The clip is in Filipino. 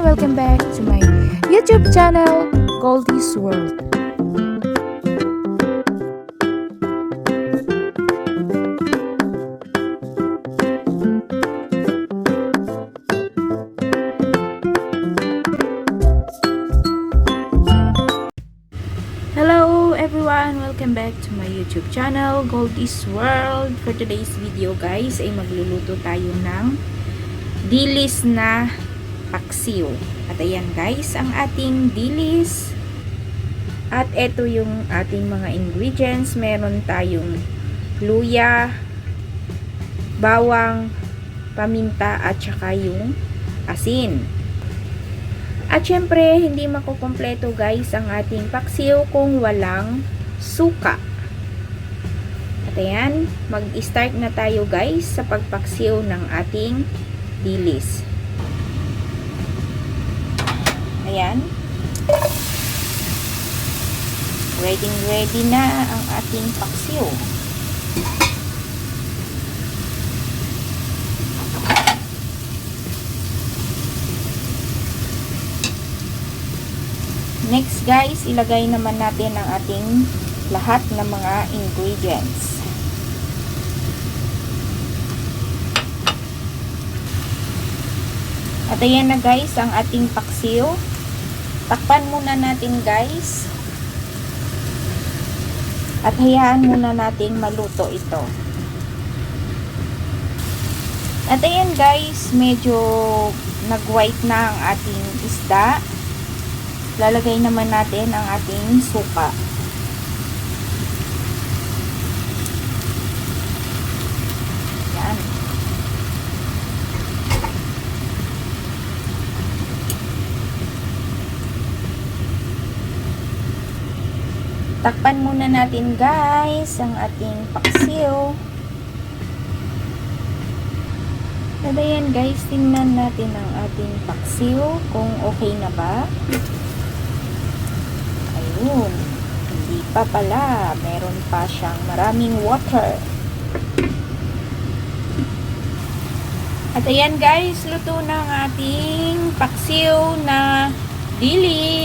welcome back to my YouTube channel, Goldie's World. Hello everyone! Welcome back to my YouTube channel, Goldie's World. For today's video guys, ay magluluto tayo ng dilis na paksiw. At ayan guys, ang ating dilis. At ito yung ating mga ingredients. Meron tayong luya, bawang, paminta at saka yung asin. At syempre, hindi makukompleto guys ang ating paksiw kung walang suka. At ayan, mag-start na tayo guys sa pagpaksiw ng ating dilis. Ayan. Ready ready na ang ating paksiw. Next guys, ilagay naman natin ang ating lahat ng mga ingredients. At ayan na guys, ang ating paksiw. Takpan muna natin guys. At hayaan muna natin maluto ito. At ayan guys, medyo nag-white na ang ating isda lalagay naman natin ang ating suka. Yan. Takpan muna natin guys ang ating paksiw. At ayan guys, tingnan natin ang ating paksiw kung okay na ba. Ayun. Hindi pa pala. Meron pa siyang maraming water. At ayan guys, luto na ang ating paksiw na dilis.